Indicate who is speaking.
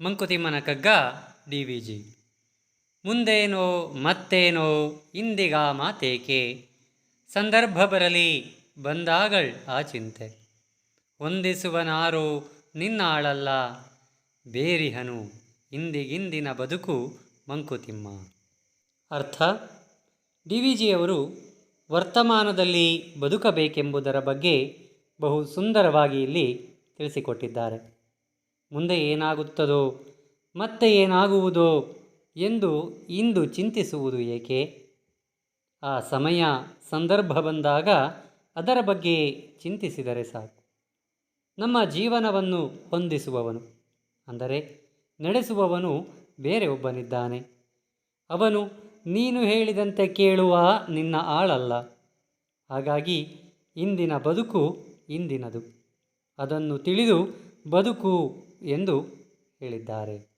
Speaker 1: ಮಂಕುತಿಮ್ಮನ ಕಗ್ಗ D V G. ಮುಂದೇನೋ ಮತ್ತೇನೋ ಇಂದಿಗ ಮಾತೇಕೆ? ಸಂದರ್ಭ ಬರಲಿ, ಬಂದಾಗಳ್ ಆ ಚಿಂತೆ. ಹೊಂದಿಸುವನಾರು ನಿನ್ನಾಳಲ್ಲ, ಬೇರಿಹನು ಇಂದಿಗಿಂದಿನ ಬದುಕು ಮಂಕುತಿಮ್ಮ. ಅರ್ಥ? ಡಿ ವಿ ಜಿಯವರು ವರ್ತಮಾನದಲ್ಲಿ ಬದುಕಬೇಕೆಂಬುದರ ಬಗ್ಗೆ ಬಹು ಸುಂದರವಾಗಿ ಇಲ್ಲಿ ತಿಳಿಸಿಕೊಟ್ಟಿದ್ದಾರೆ. ಮುಂದೆ ಏನಾಗುತ್ತದೋ, ಮತ್ತೆ ಏನಾಗುವುದೋ ಎಂದು ಇಂದು ಚಿಂತಿಸುವುದು ಏಕೆ? ಆ ಸಮಯ, ಸಂದರ್ಭ ಬಂದಾಗ ಅದರ ಬಗ್ಗೆ ಚಿಂತಿಸಿದರೆ ಸಾಕು. ನಮ್ಮ ಜೀವನವನ್ನು ಹೊಂದಿಸುವವನು, ಅಂದರೆ ನಡೆಸುವವನು ಬೇರೆ ಒಬ್ಬನಿದ್ದಾನೆ. ಅವನು, ನೀನು ಹೇಳಿದಂತೆ ಕೇಳುವ ನಿನ್ನ ಆಳಲ್ಲ. ಹಾಗಾಗಿ ಇಂದಿನ ಬದುಕು ಇಂದಿನದು. ಅದನ್ನು ತಿಳಿದು ಬದುಕು ಎಂದು ಹೇಳಿದ್ದಾರೆ.